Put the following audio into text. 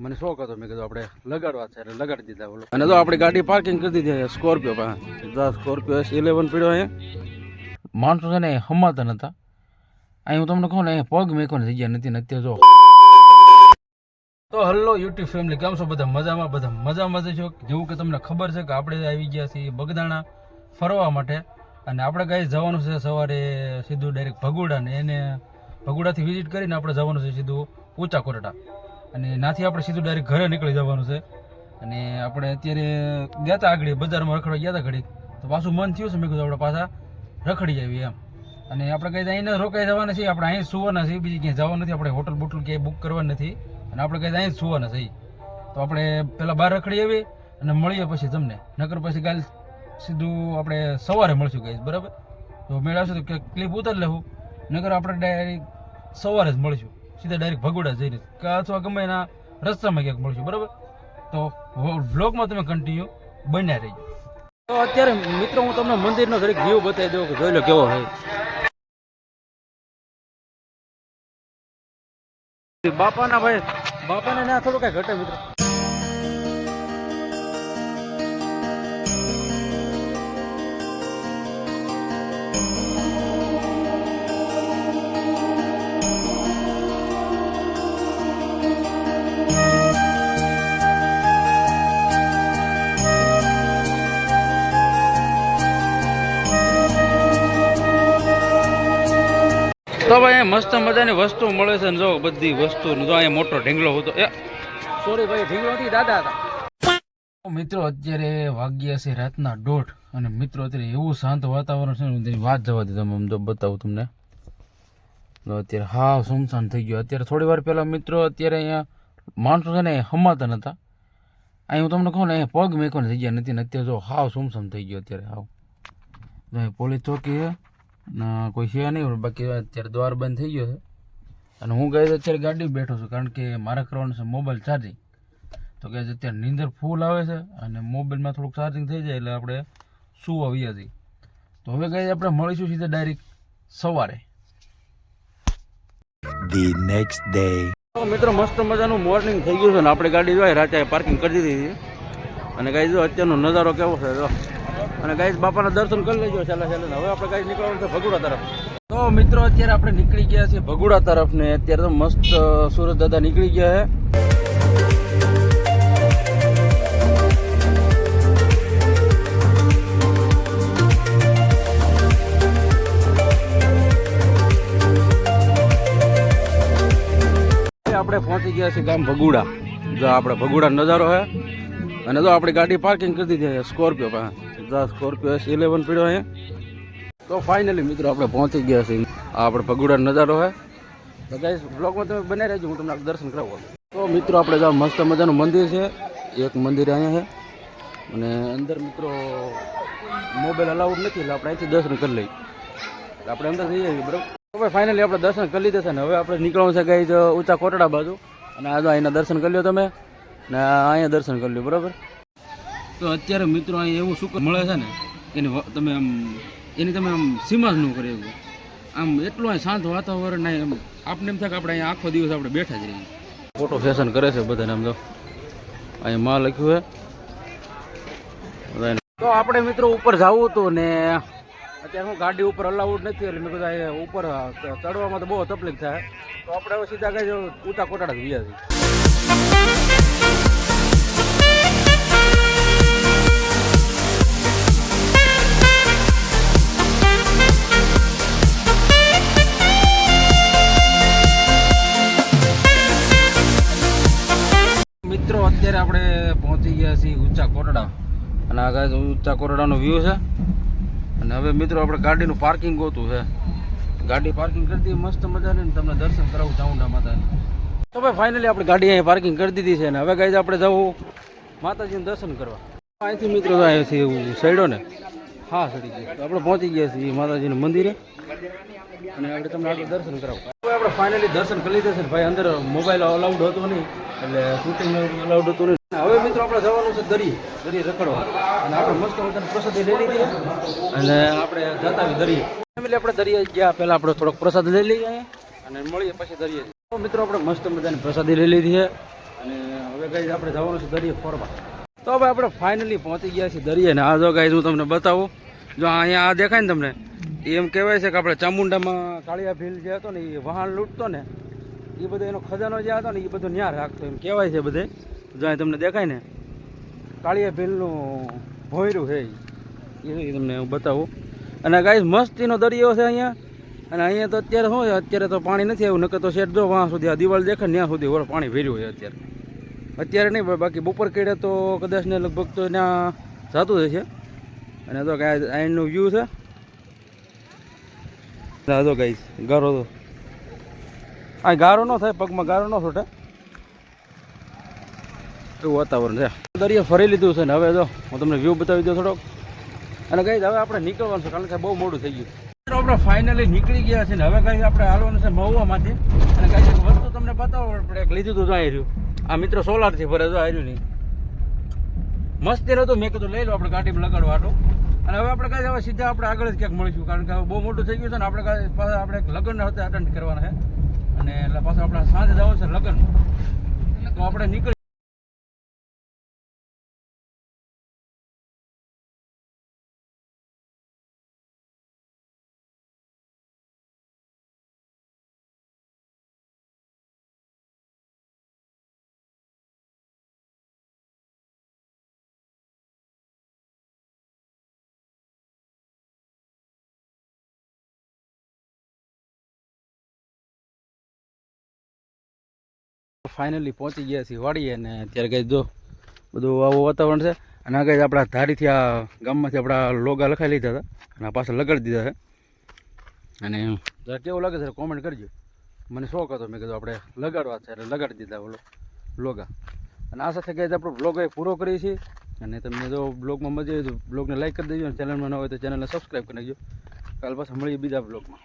મને શોખ હતો. મેં કીધું આપણે લગાડવા છે એટલે લગાડી દીધા બોલો અને તો આપણી ગાડી પાર્કિંગ કરી દીધી સ્કોર્પિયો પાસે. સ્કોર્પિયો એસ ઇલેવન પીડ્યો અહીંયા. માણસો છે ને હમાતા નતા. અહીં હું તમને કહું ને પગ પગ થઈ જગ્યા નથી અત્યારે જો. તો હલો યુટ્યુબ ફેમિલી કેમ છો બધા? મજામાં બધા? મજામાં છો? જેવું કે તમને ખબર છે કે આપણે આવી ગયા છીએ બગદાણા ફરવા માટે. અને આપણે કાંઈ જવાનું છે સવારે સીધું ડાયરેક્ટ ભગુડા ને એને ભગુડાથી વિઝિટ કરીને આપણે જવાનું છે સીધું ઊંચા કોરડા. અને નાથી આપણે સીધું ડાયરેક્ટ ઘરે નીકળી જવાનું છે. અને આપણે અત્યારે ગયા હતા આગળ, બજારમાં રખડવા ગયા હતા ઘડી તો પાછું મન થયું છે, મેં કીધું આપણે પાછા રખડી આવીએ એમ. અને આપણે કંઈ અહીંયા રોકાઈ જવાના છીએ, આપણે અહીં સુવાના છીએ, બીજી ક્યાંય જવાનું નથી, આપણે હોટલ બોટલ ક્યાંય બુક કરવાની નથી. અને આપણે કંઈ અહીં સુવાના છીએ. તો આપણે પહેલાં બહાર રખડી આવી અને મળીએ પછી તમને. નકર પછી કાલ સીધું આપણે સવારે મળશું કહીશ બરાબર? તો મેળવશું તો ક્લિપ ઉતારી લેવું નકર આપણે ડાયરેક્ટ સવારે જ મળશું. સીધા ડાયરેક્ટ ભગોડા જઈને. અથવા ગમે એના રસ્તામાં ક્યાંક મળશું, બરાબર? તો વ્લોગમાં તમે કન્ટિન્યુ બન્યા રહીજો. તો અત્યારે મિત્રો હું તમને મંદિરનો ઘડીક વ્યૂ બતાવી દઉં કે જોઈ લો કેવો હોય. બાપાના ભાઈ, બાપાને ના થોડું કઈ ઘટે મિત્રો. તો ભાઈ અહીંયા મસ્ત મજાની વસ્તુ મળે છે ને જો બધી વસ્તુ જો અહીંયા મોટો ઢીંગલો હતો. એ. સોરી ભાઈ ઢીંગલો નથી દાદા હતા. મિત્રો અત્યારે વાગ્યા છે રાતના દોઢ અને મિત્રો અત્યારે એવું શાંત વાતાવરણ છે ને તેની વાત જવા દે તમે બતાવું તમને. તો અત્યારે હા સુમસાન થઈ ગયો. અત્યારે થોડી વાર પહેલાં મિત્રો અત્યારે અહીંયા માણસો છે ને એ હમાતા નહોતા અહીં હું તમને કહું ને અહીંયા પગ મેકવાની જગ્યા નથી ને અત્યારે જો હાવ સુમસામ થઈ ગયો અત્યારે હાવ. પોલીસ ચોકી ના કોઈ છે નહીં બાકી અત્યારે દ્વાર બંધ થઈ ગયો છે. અને હું ગઈ અત્યારે ગાડી બેઠો છું કારણ કે મારે કરવાનું છે મોબાઈલ ચાર્જિંગ તો કે અત્યારે નીંદર ફૂલ આવે છે અને મોબાઈલમાં થોડુંક ચાર્જિંગ થઈ જાય એટલે આપણે સુવા વ્યા જઈએ તો હવે ગઈ આપણે મળીશું સીધા ડાયરેક્ટ સવારે. ધી નેક્સ્ટ ડે મિત્રો મસ્ત મજાનું મોર્નિંગ થઈ ગયું છે ને આપણે ગાડી જોઈએ રાતે પાર્કિંગ કરી દીધી અને ગાઈ જો અત્યારનો નજારો કેવો છે જો. અને ગાઈસ બાપાના દર્શન કરી લેજો ચાલે ચાલે હવે આપણે ગાઈ નીકળવાનું છે ભગુડા તરફ. તો મિત્રો, અત્યારે આપણે નીકળી ગયા છીએ ભગુડા તરફ ને અત્યારે તો મસ્ત સુરત દાદા નીકળી ગયા છે આપણે પહોંચી ગયા છીએ ગામ ભગુડા. જો આપણે ભગુડા નજારો હે. અને જો આપણી ગાડી પાર્કિંગ કરી દીધી છે સ્કોર્પિયો પાસે. જો સ્કોર્પિયો એસ ઇલેવન પીડ્યો અહીંયા. તો ફાઇનલી મિત્રો આપણે પહોંચી ગયા છીએ. આપણે પગુડા નજારો છે તો ગાઈસ બ્લોગમાં તમે બને રહેજો, હું તમને દર્શન કરાવું. તો મિત્રો આપણે જ્યાં મસ્ત મજાનું મંદિર છે. એક મંદિર અહીંયા છે. અને અંદર મિત્રો મોબાઈલ અલાઉડ નથી, એટલે આપણે અહીંથી દર્શન કરી લઈએ. આપણે અંદર જઈએ આવીએ બરાબર? હવે ફાઇનલી આપણે દર્શન કરી લીધા છે ને, હવે આપણે નીકળવાનું છે ગઈ ઊંચા કોટડા બાજુ. અને આજે અહીંના દર્શન કરી લો તમે. ને અહીંયા દર્શન કરી લ્યો, બરાબર? તો અત્યારે મિત્રો અહીં એવું શું મળે છે ને, એની તમે આમ, એની તમે આમ સીમા જ ન કરી એવું. આમ એટલું અહીં શાંત વાતાવરણ નહીં એમ આપને એમ થાય કે આપણે અહીંયા આખો દિવસ આપણે બેઠા જ રહીએ. ફોટો ફેશન કરે છે બધાને આમ તો. અહીં માં લખ્યું છે. તો આપણે મિત્રો ઉપર જવું હતું ને, અત્યારે હું ગાડી ઉપર અલાઉડ નથી, એટલે મેં કીધું અહીંયા ઉપર ચડવામાં તો બહુ તકલીફ થાય. તો આપણે હવે સીધા કઈ ઊંચા કોટાડા જ ગયા છીએ. અત્યારે આપણે પહોંચી ગયા છીએ ઊંચા કોટડા અને આ ગાય ઊંચા કોટડાનો વ્યૂ છે. અને હવે મિત્રો આપણે ગાડીનું પાર્કિંગ ગોતું છે. ગાડી પાર્કિંગ કરી દીધી મસ્ત મજાની તમને દર્શન કરાવું ચાઉંડા માતાને. તો ભાઈ ફાઇનલી આપણે ગાડી અહીંયા પાર્કિંગ કરી દીધી છે અને હવે ગાઈ આપણે જવું માતાજીનું દર્શન કરવા. અહીંથી મિત્રો અહીંયા છીએ એવું ને. હા સડી ગયો. આપણે પહોંચી ગયા છીએ માતાજીના મંદિરે. અને આપણે તમને આગળ દર્શન કરાવું. આપણે ફાઇનલી દર્શન કરી લીધા છે ભાઈ, અંદર મોબાઈલ અલાઉડ હતો નહીં, એટલે શૂટિંગ અલાઉડ હતું નહીં. હવે મિત્રો આપણે જવાનું છે દરિયે દરિયે રખડવા. અને આપણે મસ્ત મજાની પ્રસાદી લઈ લીધી અને આપણે જતા દરિયે. ફેમિલી આપણે દરિયે ગયા, પહેલાં આપણે થોડોક પ્રસાદ લઈ લઈએ અને મળીએ પછી દરિયે. મિત્રો આપણે મસ્ત મજાની પ્રસાદી લઈ લીધી છે. અને હવે ગાઈઝ આપણે જવાનું છે દરિયે ફરવા. તો હવે આપણે ફાઇનલી પહોંચી ગયા છીએ દરિયે. ને આ જો ગાઈ હું તમને બતાવું. જો અહીંયા આ દેખાય ને તમને? એમ કહેવાય છે કે આપણે ચામુંડામાં કાળિયા ભીલ જે હતો ને એ વહાણ લૂંટતો ને, એ બધો એનો ખજાનો જે હતો ને એ બધો ન્યા રાખતો એમ કહેવાય છે બધે. જ્યાં તમને દેખાય ને, કાળિયા ભીલનું ભોયરું છે એ. તમને હું બતાવું. અને ગાઈઝ મસ્તીનો દરિયો છે અહીંયા. અને અહીંયા તો અત્યારે શું છે? અત્યારે તો પાણી નથી આવ્યું, નકર તો શેઠ જો વાં સુધી આ દિવાળ દેખે ત્યાં સુધી વર પાણી ભર્યું હોય અત્યારે. અત્યારે નહીં બાકી બપોર કેડે તો કદાચ ને લગભગ તો ત્યાં જતું હશે. અને તો કાંઈ આઈનનું વ્યૂ છે. જો ગાઈસ, ગારો તો આ ગારો ન થાય, પગમાં ગારો ન છૂટે એવું વાતાવરણ છે. દરિયા ફરી લીધું છે ને હવે જો, હું તમને વ્યૂ બતાવી દઉં થોડોક. અને કઈ હવે આપણે નીકળવાનું છે, કારણ કે બહુ મોડું થઈ ગયું. આપણે ફાઇનલી નીકળી ગયા છે ને હવે કઈ આપણે હાલવાનું છે મહુવામાંથી. અને કઈ એક વસ્તુ તમને બતાવવા પડે, એક લીધું હતું જો રહ્યું. આ મિત્રો સોલારથી ભરે તો આવ્યું નહીં. મસ્તી નહોતું મેં કીધું, લઈ લો આપણે ગાડીમાં લગાડવા આટલું. અને હવે આપણે કઈ હવે સીધા આપણે આગળ જ ક્યાંક મળીશું, કારણ કે હવે બહુ મોટું થઈ ગયું છે ને આપણે કાંઈ પાછા આપણે લગ્ન હતા અટેન્ડ કરવાના છે. અને એટલે પાછા આપણે સાંજે જવાનું છે લગ્ન. તો આપણે નીકળી ફાઇનલી પહોંચી ગયા છીએ વાડીએ અને અત્યારે કંઈ જો બધું આવું વાતાવરણ છે. અને આ કંઈ આપણા ધારીથી આ ગામમાંથી આપણા લોગા લખાઈ લીધા હતા. અને પાછા લગાડી દીધા છે. અને કેવું લાગે છે કોમેન્ટ કરજો. મને શોખ હતો. મેં કીધું આપણે લગાડવા છે એટલે લગાડી દીધા બોલો લોગા. અને આ સાથે કંઈ આપણો બ્લોગ પૂરો કરીએ છીએ. અને તમને જો બ્લોગમાં મજા આવી તો બ્લોગને લાઈક કરી દેજો અને ચેનલમાં ન હોય તો ચેનલને સબસ્ક્રાઈબ કરી દેજો કાલ પાછા મળીએ બીજા બ્લોગમાં